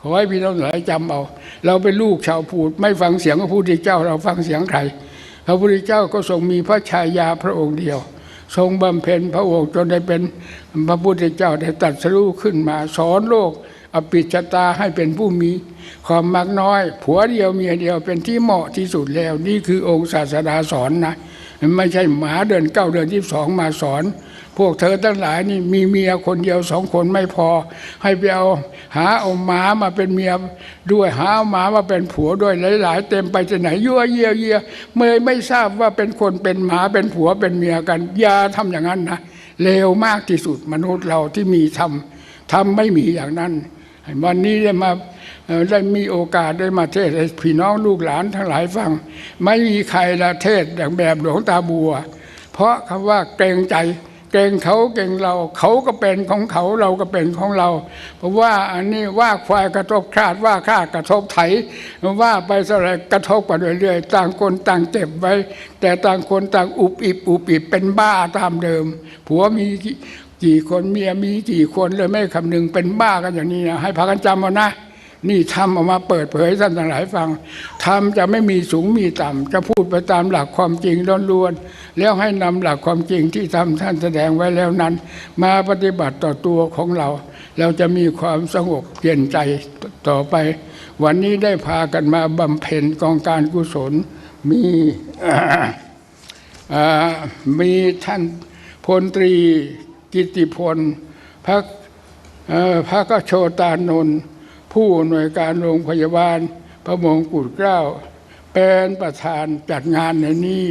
ขอให้พี่น้องหลายจำเอา เราเป็นลูกชาวพูดไม่ฟังเสียงพระพุทธเจ้า เราฟังเสียงใคร พระพุทธเจ้าก็ทรงมีพระชายาพระองค์เดียว ทรงบำเพ็ญพระองค์จนได้เป็นพระพุทธเจ้าได้ตัดสู้ขึ้นมา สอนโลกอภิชตาให้เป็นผู้มีความมักน้อย ผัวเดียวเมียเดียวเป็นที่เหมาะที่สุดแล้ว นี่คือองค์ศาสดาสอนนะ ไม่ใช่หมาเดินเก้าเดือนที่สองมาสอน วกเธอทั้งหลายนี่มีเมียคนเดียวสองคนไม่พอ ให้ไปเอาหาเอาหมามาเป็นเมียด้วยหาเอาหมามาเป็นผัวด้วยหลาย ๆ เต็มไปที่ไหนยั่วเยี่ยเยี่ยเมื่อไม่ทราบว่าเป็นคนเป็นหมาเป็นผัวเป็นเมียกันอย่าทำอย่างนั้นนะเลวมากที่สุดมนุษย์เราที่มีทำทำไม่มีอย่างนั้น วันนี้ได้มาได้มีโอกาสได้มาเทศพี่น้องลูกหลานทั้งหลายฟัง ไม่มีใครละเทศอย่างแบบหลวงตาบัว เพราะคำว่าเกรงใจ เกรงเขาเกรงเรา เขาก็เป็นของเขาเราก็เป็นของเรา เพราะว่าอันนี้ว่าควายกระทบคาดว่าข้ากระทบไถว่าไปสลายกระทบไปเรื่อยๆต่างคนต่างเจ็บไว้ แต่ต่างคนต่างอุบอิบอุบอิบเป็นบ้าตามเดิม ผัวมีกี่กี่คนเมียมีกี่คนเลยไม่คำนึงเป็นบ้ากันอย่างนี้นะให้พากันจำเอานะ นี่ทำออกมาเปิดเผยท่านทั้งหลายฟังทำจะไม่มีสูงมีต่ำจะพูดไปตามหลักความจริงล้วนๆแล้วให้นำหลักความจริงที่ทำท่านแสดงไว้แล้วนั้น มาปฏิบัติต่อตัวของเรา เราจะมีความสงบเย็นใจต่อไป วันนี้ได้พากันมาบำเพ็ญกองการกุศล มีมีท่านพลตรีกิติพลพระพระกโชตานนท์ ผู้อำนวยการโรงพยาบาล พระมงกุฎเกล้า เป็นประธานจัดงานในนี้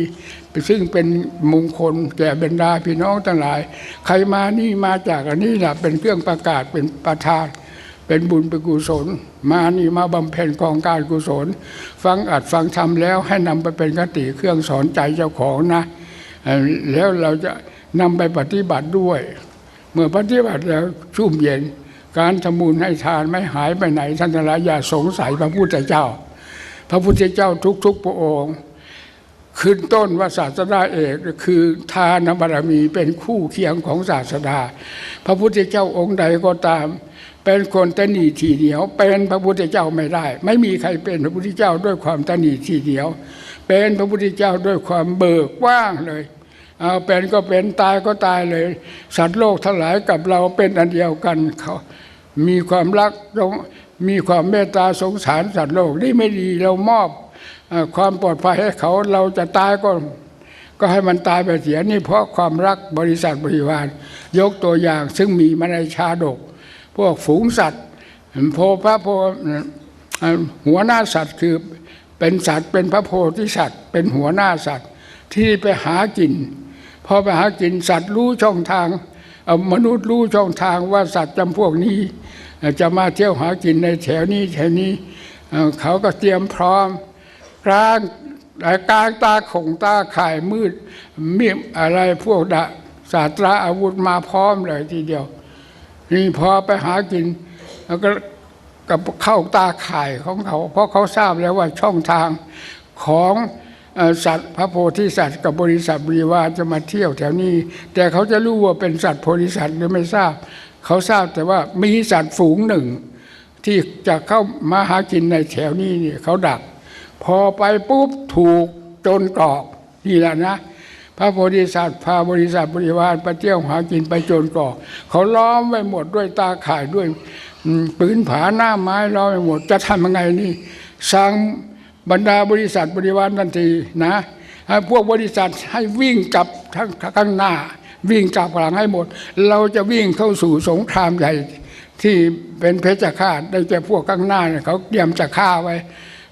ซึ่งเป็นมงคลแก่บรรดาพี่น้องทั้งหลาย ใครมานี่มาจากอันนี้แหละเป็นเครื่องประกาศเป็นประธาน เป็นบุญเป็นกุศล มานี่มาบำเพ็ญกองการกุศล ฟังอัดฟังทำแล้วให้นำไปเป็นคติเครื่องสอนใจเจ้าของนะ แล้วเราจะนำไปปฏิบัติด้วย เมื่อปฏิบัติแล้วชุ่มเย็น การทำบุญให้ทานไม่หายไปไหน ท่านทั้งหลายอย่าสงสัยพระพุทธเจ้า พระพุทธเจ้าทุกๆพระองค์ขึ้นต้นว่าศาสดาเอกคือทานบารมีเป็นคู่เคียงของศาสดา พระพุทธเจ้าองค์ใดก็ตาม เป็นคนตนีทีเหนียว เป็นพระพุทธเจ้าไม่ได้ ไม่มีใครเป็นพระพุทธเจ้าด้วยความตนีทีเหนียว เป็นพระพุทธเจ้าด้วยความเบิกกว้างเลย เอาเป็นก็เป็นตายก็ตายเลย สัตว์โลกทั้งหลายกับเราเป็นอันเดียวกันเขามีความรักมีความเมตตาสงสารสัตว์โลกนี่ไม่ดีเรามอบอความปลอดภัยให้เขาเราจะตายก็ก็ให้มันตายไปเสียนี่เพราะความรักบริษัทบริวาร ยกตัวอย่างซึ่งมีมาในชาดก พวกฝูงสัตว์โพพระโพหัวหน้าสัตว์คือเป็นสัตว์เป็นพระโพธิสัตว์ เป็นหัวหน้าสัตว์ที่ไปหากิน พอไปหากินสัตว์รู้ช่องทางมนุษย์รู้ช่องทางว่าสัตว์จำพวกนี้ จะมาเที่ยวหากินในแถวนี้แถวนี้เขาก็เตรียมพร้อมกลางกลางตาขงตาข่ายมืดมีอะไรพวกดะศาสตราอาวุธมาพร้อมเลยทีเดียว นี่พอไปหากินแล้วก็กับเข้าตาข่ายของเขา เพราะเขาทราบแล้วว่าช่องทางของ สัตว์พระโพธิสัตว์กับบริษัทบริวารจะมาเที่ยวแถวนี้ แต่เขาจะรู้ว่าเป็นสัตว์โพธิสัตว์หรือไม่ทราบ เขาทราบแต่ว่ามีสัตว์ฝูงหนึ่ง ที่จะเข้ามาหากินในแถวนี้เนี่ยเขาดัก พอไปปุ๊บถูกจนกรอกนี่แหละนะ พระโพธิสัตว์พาบริษัทบริวารไปเที่ยวหากินไปจนกรอก เขาล้อมไว้หมดด้วยตาข่ายด้วยปืนผาหน้าไม้ล้อมไว้หมดจะทำยังไงนี่สั่ง บรรดาบริษัทบริวารทันทีนะให้พวกบริษัทให้วิ่งกลับทั้งข้างหน้า วิ่งกลับหลังให้หมด เราจะวิ่งเข้าสู่สงครามใหญ่ที่เป็นเพชฌฆาตได้แก่พวกข้างหน้าเนี่ยเขาเตรียมจะฆ่าไว้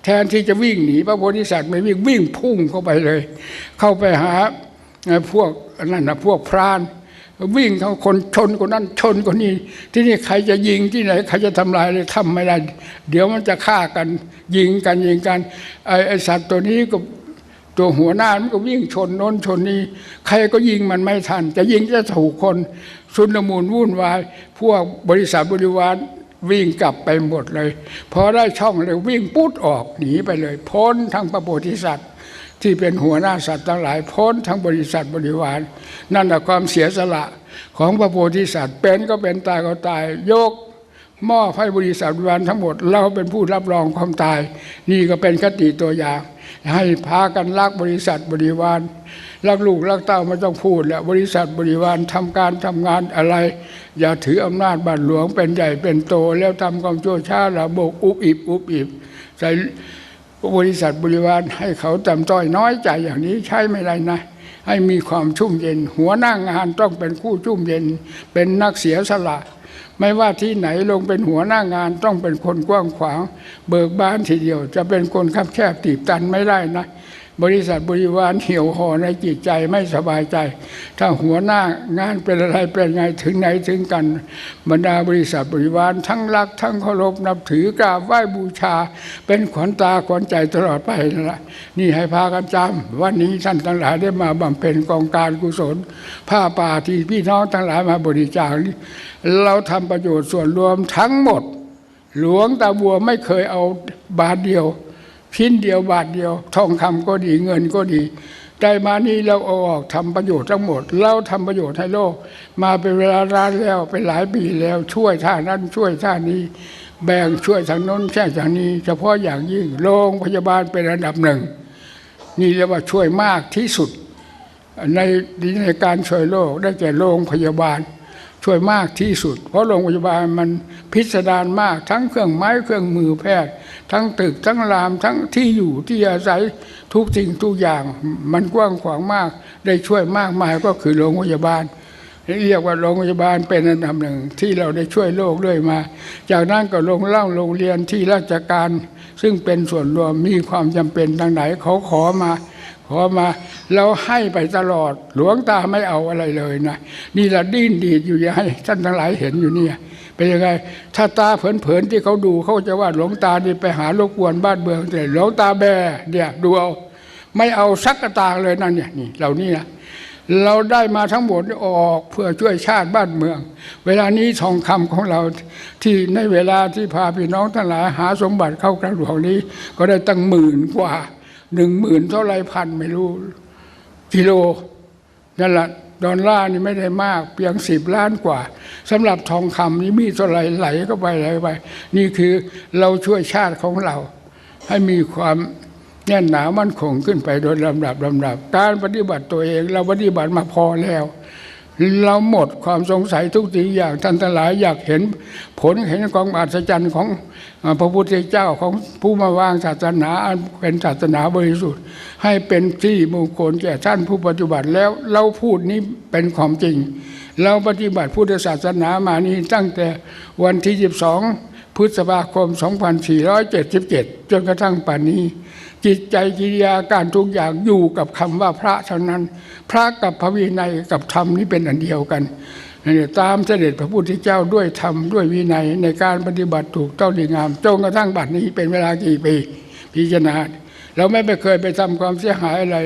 แทนที่จะวิ่งหนีพระโพธิสัตว์ไม่วิ่งวิ่งพุ่งเข้าไปเลย เข้าไปหาไอ้พวกนั่นนะพวกพราน วิ่งเขาคนชนคนนั้นชนคนนี้ ที่นี่ใครจะยิงที่ไหนใครจะทำลายเลยทำไม่ได้ เดี๋ยวมันจะฆ่ากันยิงกันยิงกันไอ้ไอสัตว์ตัวนี้ก็ตัวหัวหน้ามันก็วิ่งชนโน้นชนนี้ ใครก็ยิงมันไม่ทัน จะยิงจะถูกคนชุนมูลวุ่นวาย พวกบริษัทบริวารวิ่งกลับไปหมดเลยพอได้ช่องเลยวิ่งปุ๊ดออกหนีไปเลย พ้นทั้งพระโพธิสัตว์ ที่เป็นหัวหน้าสัตว์ทั้งหลายพ้นทั้งบริษัทบริวาร นั่นแหละความเสียสละของพระโพธิสัตว์เป็นก็เป็นตายก็ตายยกมอบให้บริษัทบริวารทั้งหมด เราเป็นผู้รับรองความตาย นี่ก็เป็นคติตัวอย่าง ให้พากันรักบริษัทบริวารรักลูกรักเต้าไม่ต้องพูดแล้วบริษัทบริวารทำการทำงานอะไร อย่าถืออำนาจบาดหลวงเป็นใหญ่เป็นโต แล้วทำความชั่วช้าระบกอุบอิบอุบอิบใส่ บริษัทบริวารให้เขาจำต้อยน้อยใจอย่างนี้ใช้ไม่ได้นะ ให้มีความชุ่มเย็น หัวหน้างานต้องเป็นคู่ชุ่มเย็น เป็นนักเสียสละไม่ว่าที่ไหนลงเป็นหัวหน้างานต้องเป็นคนกว้างขวาง เบิกบานทีเดียว จะเป็นคนคับแคบตีบตันไม่ได้นะ บริษัทบริวารเหี่ยวห่อในจิตใจไม่สบายใจ ถ้าหัวหน้างานเป็นอะไรเป็นไงถึงไหนถึงกัน บรรดาบริษัทบริวารทั้งรัก ทั้งเคารพนับถือกราบไหว้บูชา เป็นขวัญตาขวัญใจตลอดไปนั่นแหละนี่ให้พากันจำวันนี้ท่านทั้งหลายได้มาบำเพ็ญกองการกุศล ผ้าป่าที่พี่น้องทั้งหลายมาบริจาคนี้เราทำประโยชน์ส่วนรวมทั้งหมด หลวงตาบัวไม่เคยเอาบาทเดียว ชิ้นเดียวบาทเดียว ทองคำก็ดีเงินก็ดีได้มานี้เราเอาออกทำประโยชน์ทั้งหมด เราทำประโยชน์ให้โลก มาเป็นเวลานานแล้วเป็นหลายปีแล้วช่วยท่านั้นช่วยท่านี้ แบ่งช่วยทางโน้นแค่ทางนี้ เฉพาะอย่างยิ่งโรงพยาบาลเป็นอันดับหนึ่ง นี่เรียกว่าช่วยมากที่สุด ในในการช่วยโลกได้แก่โรงพยาบาล ช่วยมากที่สุด เพราะโรงพยาบาลมันพิสดารมาก ทั้งเครื่องไม้เครื่องมือแพทย์ ทั้งตึกทั้งรามทั้งที่อยู่ที่อาศัยทุกสิ่งทุกอย่าง มันกว้างขวางมาก ได้ช่วยมากมายก็คือโรงพยาบาลเรียกว่าโรงพยาบาลเป็นอันดับหนึ่งที่เราได้ช่วยโลกเรื่อยมา จากนั้นก็โรงเล่าโรงเรียนที่ราชการ ซึ่งเป็นส่วนรวมมีความจำเป็นทางไหนเขาขอมา ขอมาเราให้ไปตลอดหลวงตาไม่เอาอะไรเลยนะนี่เราดิ้นดีดอยู่อย่าให้ท่านทั้งหลายเห็นอยู่เนี่ยเป็นยังไงถ้าตาเผินๆที่เขาดูเขาจะว่าหลวงตานี่ไปหารบกวนบ้านเมืองแต่หลวงตาแบเนี่ยดูเอาไม่เอาสักตาเลยนั่นเนี่ยนี่เหล่านี้นะเราได้มาทั้งหมดออกเพื่อช่วยชาติบ้านเมือง เวลานี้ทองคำของเราที่ในเวลาที่พาพี่น้องทั้งหลายหาสมบัติเข้ากระหลวงนี้ ก็ได้ตั้งหมื่นกว่า หนึ่งหมื่นเท่าไรพันไม่รู้กิโลนั่นแหละดอลลาร์นี่ไม่ได้มากเพียงสิบล้านกว่าสำหรับทองคำนี่มีเท่าไรไหลก็ไปไหลไป นี่คือเราช่วยชาติของเรา ให้มีความแน่นหนามั่นคงขึ้นไปโดยลำดับลำดับ การปฏิบัติตัวเองเราปฏิบัติมาพอแล้ว เราหมดความสงสัยทุกสิ่งอย่างท่านทั้งหลายอยากเห็นผลเห็นความอัศจรรย์ของพระพุทธเจ้าของผู้มาวางศาสนาอันเป็นศาสนาบริสุทธิ์ ให้เป็นที่มงคลแก่ท่านผู้ปฏิบัติแล้วเราพูดนี้เป็นความจริง เราปฏิบัติพุทธศาสนามานี้ตั้งแต่วันที่ 12 พฤษภาคม 2477 จนกระทั่งป่านนี้ จิตใจกิริยาการทุกอย่างอยู่กับคำว่าพระเท่านั้น พระกับพระวินัยกับธรรมนี้เป็นอันเดียวกันตามเสด็จพระพุทธเจ้าด้วยธรรมด้วยวินัยในการปฏิบัติถูกต้องดีงามจนกระทั่งบัดนี้เป็นเวลากี่ปีพิจารณาเราไม่ไปเคยไปทำความเสียหายอะไร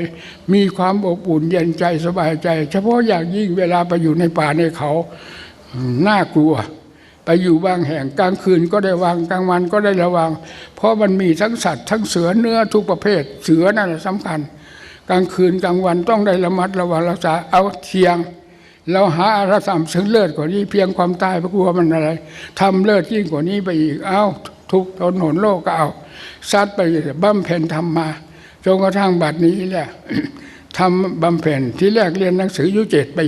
มีความอบอุ่นเย็นใจสบายใจ เฉพาะอย่างยิ่งเวลาไปอยู่ในป่าในเขาน่ากลัว อยู่บางแห่งกลางคืนก็ได้วางกลางวันก็ได้ระวัง เพราะมันมีทั้งสัตว์ทั้งเสือเนื้อทุกประเภท เสือนั่นแหละสำคัญ กลางคืนกลางวันต้องได้ระมัดระวังรักษาเอาเทียงเราหาอาสามซึ่งเลิศกว่านี้เพียงความตายเพราะกลัวมันอะไรทำเลิศยิ่งกว่านี้ไปอีกเอาทุกทนหนโลกก็เอาซัดไปบำเพ็ญทำมาจนกระทั่งบัดนี้แหละทำบำเพ็ญที่แรกเรียนหนังสืออยู่เจ็ดปี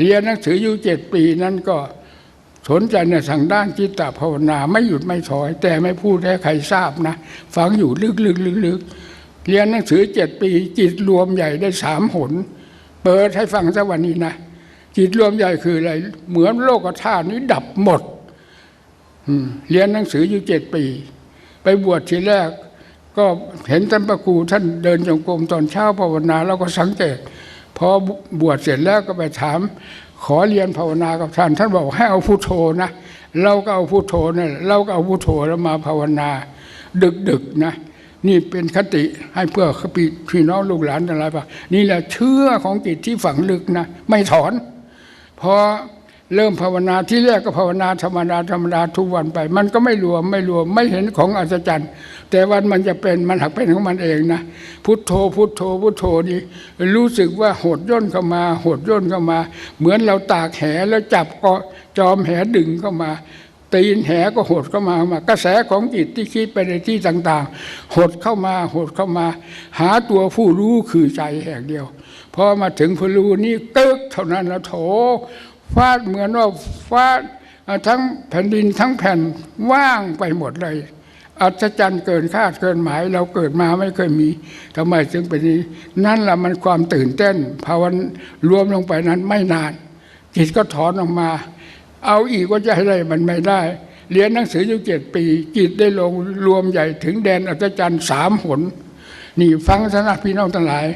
เรียนหนังสืออยู่เจ็ดปีนั้นก็ สนใจในทางด้านจิตตภาวนาไม่หยุดไม่ถอย แต่ไม่พูดให้ใครทราบนะ ฟังอยู่ลึกๆลึกๆเรียนหนังสือเจ็ดปีจิตรวมใหญ่ได้สามหน เปิดให้ฟังสักวันนี้นะ จิตรวมใหญ่คืออะไร เหมือนโลกธาตุนี้ดับหมดเรียนหนังสืออยู่เจ็ดปี ไปบวชทีแรก ก็เห็นท่านประครูท่านเดินจงกรมตอนเช้าภาวนา แล้วก็สังเกตพอบวชเสร็จแล้วก็ไปถาม ขอเรียนภาวนากับท่าน ท่านบอกให้เอาพุโทโธนะเราก็เอาพุโทโธนี่นแหละเราก็เอาพุโทโธแล้วมาภาวนา ดึกๆนะ นี่เป็นคติให้เพื่อขปีพี่น้องลูกหลานอะไรปะนี่แหละเชื่อของจิตที่ฝังลึกนะ ไม่ถอนพอ เริ่มภาวนาที่แรกก็ภาวนาธรรมดาธรรมดาทุกวันไป มันก็ไม่รวมไม่รวมไม่เห็นของอัศจรรย์ แต่วันมันจะเป็นมันหักเป็นของมันเองนะพุทโธพุทโธพุทโธนี่รู้สึกว่าหดย่นเข้ามาหดย่นเข้ามา เหมือนเราตากแหแล้วจับก็จอมแหดึงเข้ามาตีนแหก็หดเข้ามามากระแสของจิตที่คิดไปในที่ต่างๆ หดเข้ามาหดเข้ามา หาตัวผู้รู้คือใจแห่งเดียวพอมาถึงผู้รู้นี่เกึกเท่านั้นแล้วโถ ฟาดเหมือนว่าฟาดทั้งแผ่นดินทั้งแผ่นว่างไปหมดเลย อัศจรรย์เกินคาดเกินหมาย เราเกิดมาไม่เคยมีทำไมจึงเป็นนี้ นั่นแหละมันความตื่นเต้นภาวันรวมลงไปนั้นไม่นาน จิตก็ถอนออกมา เอาอีกว่าจะให้ได้มันไม่ได้เรียนหนังสืออยู่เจ็ดปี จิตได้ลงรวมใหญ่ถึงแดนอัศจรรย์สามหน นี่ฟังสนะพี่น้องทั้งหลาย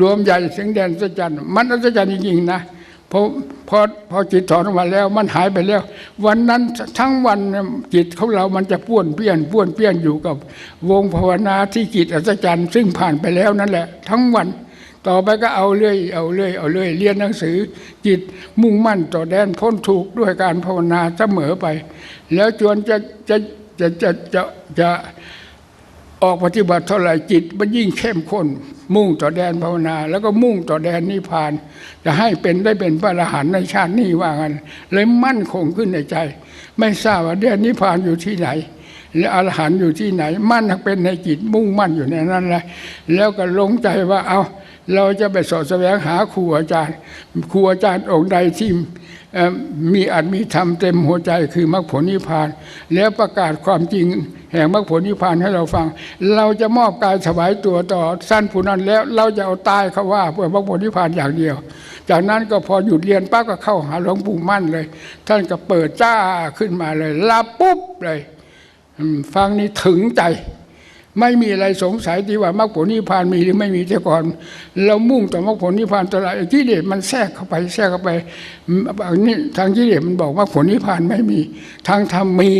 รวมใหญ่ถึงแดนอัศจรรย์มันอัศจรรย์จริงๆนะ พอพอพอจิตถอนออกมาแล้วมันหายไปแล้ว วันนั้นทั้งวันจิตของเรามันจะป้วนเปี้ยนป้วนเปี้ยนอยู่กับ วงภาวนาที่จิตอัศจรรย์ ซึ่งผ่านไปแล้วนั่นแหละ ทั้งวันต่อไปก็เอาเรื่อยเอาเรื่อยเอาเรื่อยเรียนหนังสือ จิตมุ่งมั่นต่อแดนพ้นทุกข์ด้วยการภาวนาเสมอไป แล้วจวนจะจะจะจะจะจะ ออกปฏิบัติเท่าไหร่จิตมันยิ่งเข้มข้นมุ่งต่อแดนภาวนา แล้วก็มุ่งต่อแดนนิพพาน จะให้เป็นได้เป็นพระอรหันต์ในชาตินี้ว่างันเลยมั่นคงขึ้นในใจ ไม่ทราบว่าแดนนิพพานอยู่ที่ไหน และอรหันต์อยู่ที่ไหน มั่นเป็นในจิตมุ่งมั่นอยู่ในนั้นแหละแล้วก็ลงใจว่าเอาเราจะไปสอบแสวงหาครูอาจารย์ครูอาจารย์องค์ใดที่ มีอัตมีธรรมเต็มหัวใจคือมรรคผลนิพพาน แล้วประกาศความจริงแห่งมรรคผลนิพพานให้เราฟัง เราจะมอบกายถวายตัวต่อสั้นผู้นั้นแล้วเราจะเอาตายเขาว่าเพื่อมรรคผลนิพพานอย่างเดียว จากนั้นก็พอหยุดเรียนป้าก็เข้าหาหลวงปู่มั่นเลย ท่านก็เปิดจ้าขึ้นมาเลยรับปุ๊บเลย ฟังนี่ถึงใจ ไม่มีอะไรสงสัยที่ว่ามรรคผลนิพพานมีหรือไม่มีแต่ก่อน เรามุ่งต่อมรรคผลนิพพานตลอดที่เดชมันแทรกเข้าไปแทรกเข้าไปนี่ทางที่เดชมันบอกว่าผลนิพพานไม่มี ทางธรรมมี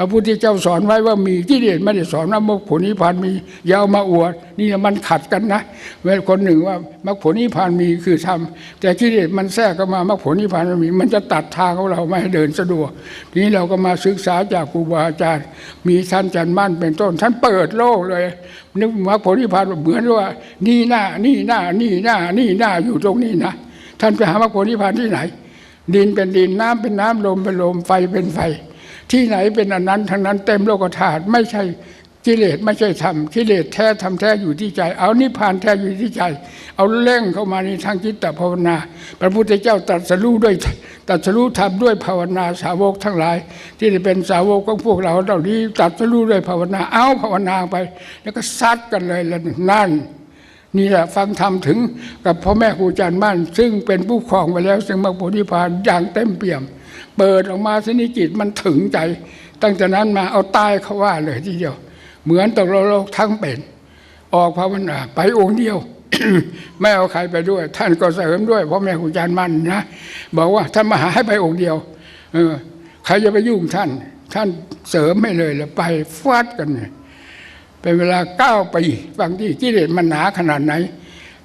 พระพุทธเจ้าสอนไว้ว่ามีที่เดชไม่ได้สอนว่ามรรคผลนิพพานมีอยาวมาอวด นี่มันขัดกันนะเวลาคนหนึ่งว่ามรรคผลนิพพานมีคือธรรมแต่ที่เดชมันแทรกเข้ามามรรคผลนิพพานม่มี มันจะตัดทางของเราไม่ให้เดินสะดวก ทีนี้เราก็มาศึกษาจากครูบาอาจารย์ มีท่านจันมั่นเป็นต้นท่านเปิดโลกเลยนึกมรรคผลนิพพานเหมือนว่า นี่หน้านี่หน้านี่หน้านี่หน้าอยู่ตรงนี้นะท่านไปหามรรคผลนิพพานที่ไหน ดินเป็นดินน้ำเป็นน้ำลมเป็นลมไฟเป็นไฟ ที่ไหนเป็นอันนั้นทั้งนั้นเต็มโลกธาตุไม่ใช่กิเลสไม่ใช่ธรรมกิเลสแท้ธรรมแท้อยู่ที่ใจ เอานิพพานแท้อยู่ที่ใจ เอาเร่งเข้ามาในทางจิตตภาวนา พระพุทธเจ้าตรัสรู้ด้วยตรัสรู้ธรรมด้วยภาวนาสาวกทั้งหลาย ที่ได้เป็นสาวกของพวกเราเหล่านี้ตรัสรู้ด้วยภาวนา เอาภาวนาไป แล้วก็ซัดกันเลยแล้วนั่นนี่แหละฟังธรรมถึงกับพ่อแม่ครูอาจารย์มั่น ซึ่งเป็นผู้ครองไปแล้วซึ่งมรรคผลนิพพานอย่างเต็มเปี่ยม เปิดออกมาสินิจิตมันถึงใจ ตั้งแต่นั้นมาเอาตายเขาว่าเลยทีเดียว เหมือนตกโลกทั้งเป็น ออกภาวนาไปองค์เดียวไม่เอาใครไปด้วย ท่านก็เสริมด้วยเพ่อแม่ครูอาจารย์มั่นนะบอกว่าท่านมาหาให้ไปองค์เดียวเออใครจะไปยุ่งท่าน ท่านเสริมให้เลยแล้วไปฟาดกันเลยเป็นเวลาเก้าปีบางที่กิเลสมันหนาขนาดไหน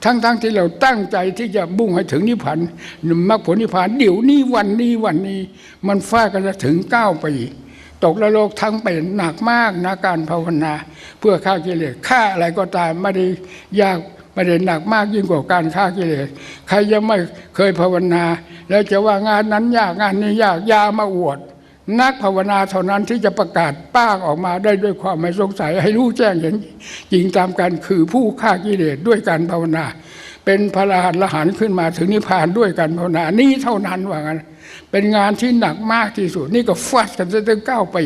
ทั้งๆทที่เราตั้งใจที่จะบุ่งให้ถึงนิพพานมรรคผลนิพพานเดี๋ยวนี้วันนี้วันนี้ มันฟาดกันจะถึงเก้าปีตกนรกทั้งเป็นหนักมากนะการภาวนา เพื่อฆ่ากิเลสฆ่าอะไรก็ตามไม่ได้ยากไม่ได้หนักมากยิ่งกว่าการฆ่ากิเลสใครยังไม่เคยภาวนา แล้วจะว่างานนั้นยากงานนี้ยากยามาอวด นักภาวนาเท่านั้นที่จะประกาศป้าออกมาได้ด้วยความไม่สงสัย ให้รู้แจ้งเห็นจริงตามกันคือผู้ฆ่ากิเลสด้วยการภาวนา เป็นพระรหันละหันขึ้นมาถึงนิพพานด้วยการภาวนานี่เท่านั้นว่างั้น เป็นงานที่หนักมากที่สุด นี่ก็ฟาดกันจนถึงเก้าปี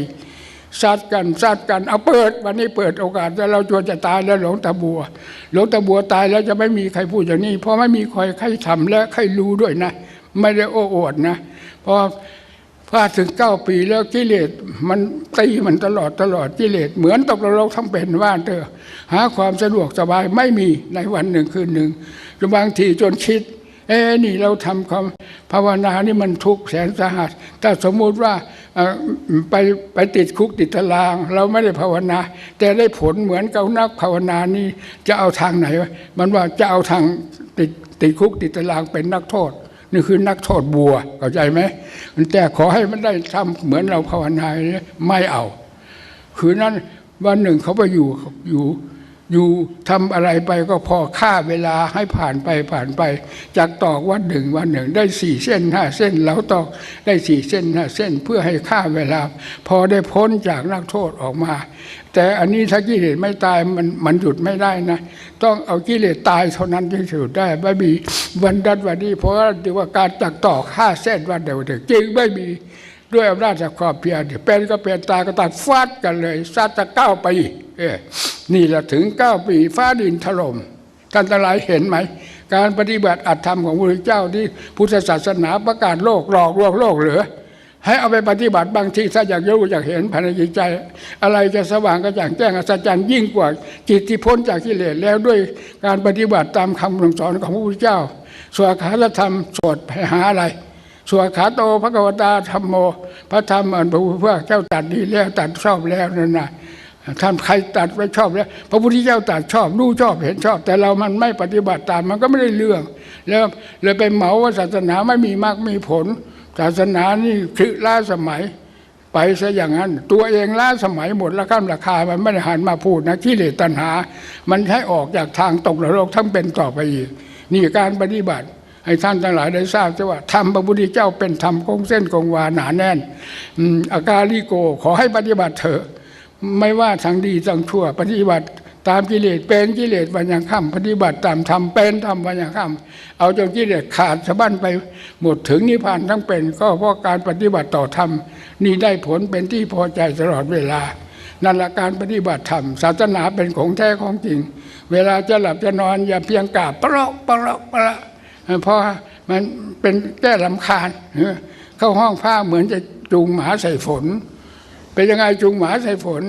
ซัดกันซัดกันเอาเปิด วันนี้เปิดโอกาสแล้วเราจวนจะตายแล้วหลวงตาบัว หลวงตาบัวตายแล้วจะไม่มีใครพูดอย่างนี้ เพราะไม่มีใครใครทำและใครรู้ด้วยนะ ไม่ได้โอ้อวดนะเพราะ พลาดถึงเก้าปีแล้วกิเลสมันตีมันตลอดตลอดกิเลสเหมือนตกนรกทั้งเป็นว่านเถอหาความสะดวกสบายไม่มีในวันหนึ่งคืนหนึ่งจนบางทีจนคิด เอ้นี่เราทำความภาวนานี่มันทุกข์แสนสาหัสถ้าสมมุติว่าไปไปติดคุกติดตาราง เราไม่ได้ภาวนา แต่ได้ผลเหมือนกับนักภาวนานี่จะเอาทางไหนมันว่าจะเอาทางติดติดคุกติดตารางเป็นนักโทษ นี่คือนักโทษบัวเข้าใจไหมแต่ขอให้มันได้ทำเหมือนเราภาวนาไม่เอา คือนั้นวันหนึ่งเขาไปอยู่อยู่ อยู่ทำอะไรไปก็พอค่าเวลาให้ผ่านไปผ่านไป จากตอกวันหนึ่งวันหนึ่ง ได้สี่เส้นห้าเส้นแล้วตอกได้สี่เส้นห้าเส้นเพื่อให้ค่าเวลา พอได้พ้นจากนักโทษออกมา แต่อันนี้ถ้ากิเลสไม่ตายมันมันหยุดไม่ได้นะ ต้องเอากิเลสตายเท่านั้นที่จะหยุดได้ไม่มีวันดัดวันนี้ เพราะว่ากว่าการจากต่อค่าเส้นวันเดียวเดียวจริงไม่มีด้วยอำนาจจากความเพียรเป็นก็เป็นตายก็ตัดฟาดกันเลยซาตะเก้าปีเอ้ย นี่แหละถึงเก้าปีฟ้าดินถล่มท่านทั้งหลายเห็นไหม การปฏิบัติอัตธรรมของพระพุทธเจ้าที่พุทธศาสนาประกาศโลกหลอกลวงโลกเหลือ ให้เอาไปปฏิบัติบางทีถ้าอยากรู้อยากเห็นภายในจิตใจ อะไรจะสว่างกระจ่างแจ้งอัศจรรย์ยิ่งกว่าจิตที่พ้นจากกิเลสแล้วด้วยการปฏิบัติตามคำสอนของพระพุทธเจ้าสวดคาธรรมสวดไปหาอะไรสวดขาโตพระกวตาธรรมโม พระธรรมอันพระพุทธเจ้าตัดดีแล้วตัดชอบแล้วนั่นนะ ท่านใครตัดไว้ชอบแล้ว พระพุทธเจ้าตัดชอบรู้ชอบเห็นชอบ แต่เรามันไม่ปฏิบัติตามมันก็ไม่ได้เรื่อง แล้วเลยไปเหมาว่าศาสนาไม่มีมากมีผล ศาสนานี่คือล้าสมัย ไปซะอย่างนั้น ตัวเองล้าสมัยหมดล้วข้ามราคามันไม่ได้หันมาพูดนะที่เลตัณหา มันให้ออกจากทางตกนรกทั้งเป็นต่อไปอีกนี่การปฏิบัติให้ท่านทั้งหลายได้ทราบจะว่าธรรมพระพุทธเจ้าเป็นธรรมคงเส้นคงวาหนาแน่นอืมอากาลิโกขอให้ปฏิบัติเถอะ ไม่ว่าทางดีทางชั่ว ปฏิบัติตามกิเลสเป็นกิเลสวันยังค่ำปฏิบัติตามธรรมเป็นธรรมวันยังค่ำเอาจนกิเลสขาดสะบั้นไปหมดถึงนิพพานทั้งเป็น ก็เพราะการปฏิบัติต่อธรรมนี่ได้ผลเป็นที่พอใจตลอดเวลานั่นละการปฏิบัติธรรมศาสนาเป็นของแท้ของจริง เวลาจะหลับจะนอนอย่าเพียงกาบปะเราะปะเราะปะเราะเพราะมันเป็นแก้ลำคาญเออเข้าห้องผ้าเหมือนจะจูงหมาใส่ฝน เป็นยังไงจูงหมาใส่ฝน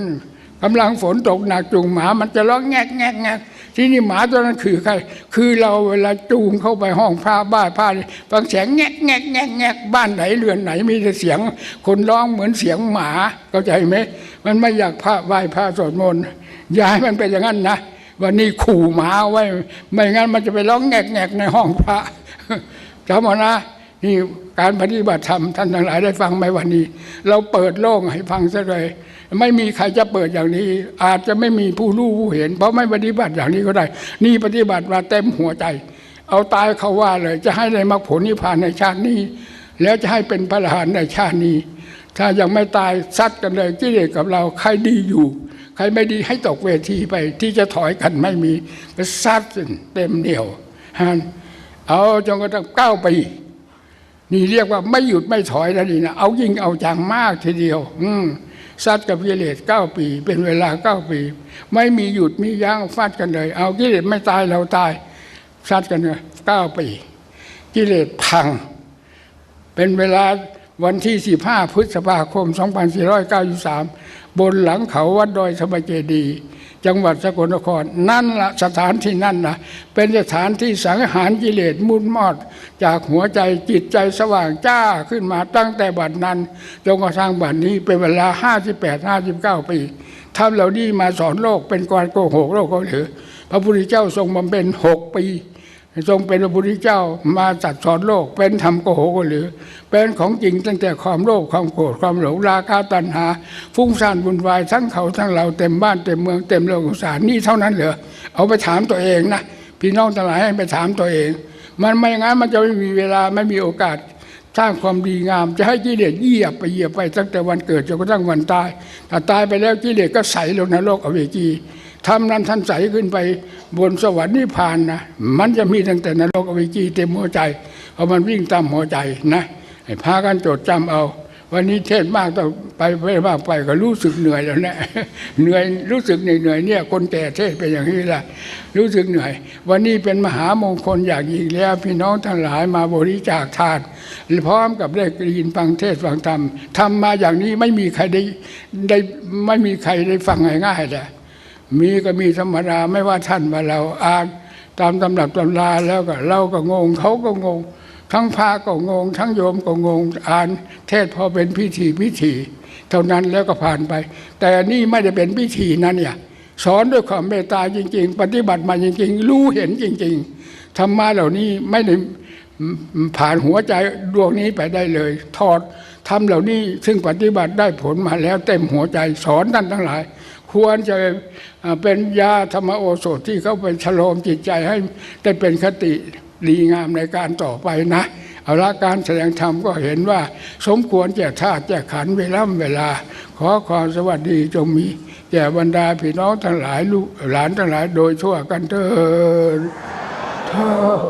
กำลังฝนตกหนักจูงหมามันจะร้องแงกแงกแงกที่นี่หมาตัวนั้นคือใครคือเราเวลาจูงเข้าไปห้องผ้าบ้านผ้าฟังเสียงแงกแงกแงกแงกบ้านไหนเรือนไหนมีแต่เสียง คนร้องเหมือนเสียงหมาเข้าใจไหมมันไม่อยากพระไหว้พระสวดมนต์อย่าให้มันเป็นอย่างนั้นนะวันนี้ขู่หมาไว้ ไม่งั้นมันจะไปร้องแงกแงกในห้องพระจำเอานะ นี่การปฏิบัติธรรมท่านทั้งหลายได้ฟังไหมวันนี้ เราเปิดโล่งให้ฟังซะเลย ไม่มีใครจะเปิดอย่างนี้ อาจจะไม่มีผู้รู้ผู้เห็น เพราะไม่ปฏิบัติอย่างนี้ก็ได้ นี่ปฏิบัติมาเต็มหัวใจ เอาตายเขาว่าเลย จะให้ได้มรรคผลนิพพานในชาตินี้ แล้วจะให้เป็นพระอรหันต์ในชาตินี้ ถ้ายังไม่ตายซัดกันเลยกิเลสกับเราใครดีอยู่ ใครไม่ดีให้ตกเวทีไป ที่จะถอยกันไม่มีก็ซัดเต็มเหนียวฮันเอาจนกระทั่งเก้าปี นี่เรียกว่าไม่หยุดไม่ถอยแล้วนี่นะเอายิ่งเอาจังมากทีเดียว อืมซัดกับกิเลสเก้าปี เป็นเวลาเก้าปี ไม่มีหยุดมียั้งฟาดกันเลย เอากิเลสไม่ตายเราตายซัดกันเลยเก้าปี กิเลสพัง เป็นเวลาวันที่ 15 พฤษภาคม 2493 บนหลังเขาวัดดอยสมเจดีย์ จังหวัดสกลนคร นั่นละสถานที่นั่นนะเป็นสถานที่สังหารกิเลสมุนมอด จากหัวใจจิตใจสว่างจ้าขึ้นมาตั้งแต่บัดนั้นจนกระทั่งบัดนี้เป็นเวลา 58-59 ปีทำเหล่านี้มาสอนโลกเป็นการโกหกโลกก็หรือ พระพุทธเจ้าทรงบำเพ็ญหกปี ทรงเป็นพระพุทธเจ้ามาจัดสอนโลก เป็นธรรมโกโหกหรือ เป็นของจริงตั้งแต่ความโลภความโกรธความหลงราคะตัณหา ฟุ้งซ่านวุ่นวายทั้งเขาทั้งเราเต็มบ้านเต็มเมืองเต็มโลกสารนี่เท่านั้นเหรอเอาไปถามตัวเองนะพี่น้องทั้งหลายให้ไปถามตัวเอง มันไม่งั้นมันจะไม่มีเวลาไม่มีโอกาสสร้างความดีงาม จะให้กิเลสเหยียบไปเหยียบไปตั้งแต่วันเกิดจนกระทั่งวันตายถ้าตายไปแล้วกิเลสก็ใสลงในโลกอเวจี ทำนั้นท่านใสขึ้นไปบนสวรรค์นิพพานนะมันจะมีตั้งแต่นรกอเวจีเต็มหัวใจเพราะมันวิ่งตามหัวใจนะให้พากันจดจำเอา วันนี้เทศมากต่อไปไปมากไปก็รู้สึกเหนื่อยแล้วนะเหนื่อยรู้สึกเหนื่อยเนี่ย คนแก่เทศเป็นอย่างนี้ละรู้สึกเหนื่อย วันนี้เป็นมหามงคลอย่างยิ่งแล้วพี่น้องทั้งหลายมาบริจาคทานพร้อมกับได้ยินฟังเทศฟังธรรมทำมาอย่างนี้ไม่มีใครได้ได้ไม่มีใครได้ฟังง่ายๆเลย มีก็มีธรรมดาไม่ว่าท่านว่าเราอ่านตามตำรับตำราแล้วก็เราก็งงเขาก็งง ทั้งพระก็งง ทั้งโยมก็งง อ่านเทศพอเป็นพิธีพิธี เท่านั้นแล้วก็ผ่านไป แต่นี่ไม่ได้เป็นพิธีนั้นเนี่ยสอนด้วยความเมตตาจริง ๆ ปฏิบัติมาจริง ๆ รู้เห็นจริง ๆธรรมะเหล่านี้ไม่ได้ผ่านหัวใจดวงนี้ไปได้เลย ถอดทำเหล่านี้ซึ่งปฏิบัติได้ผลมาแล้วเต็มหัวใจสอนท่านทั้งหลาย ควรจะเป็นยาธรรมโอสถที่เขาไปชโลมจิตใจให้ได้เป็นคติดีงามในการต่อไปนะเอาละการแสดงธรรมก็เห็นว่า สมควรแก่ธาตุแก่ขันเวล่ำเวลา ขอความสวัสดีจงมีแก่บรรดาพี่น้องทั้งหลายลูกหลานทั้งหลายโดยทั่วกันเถิดเถิด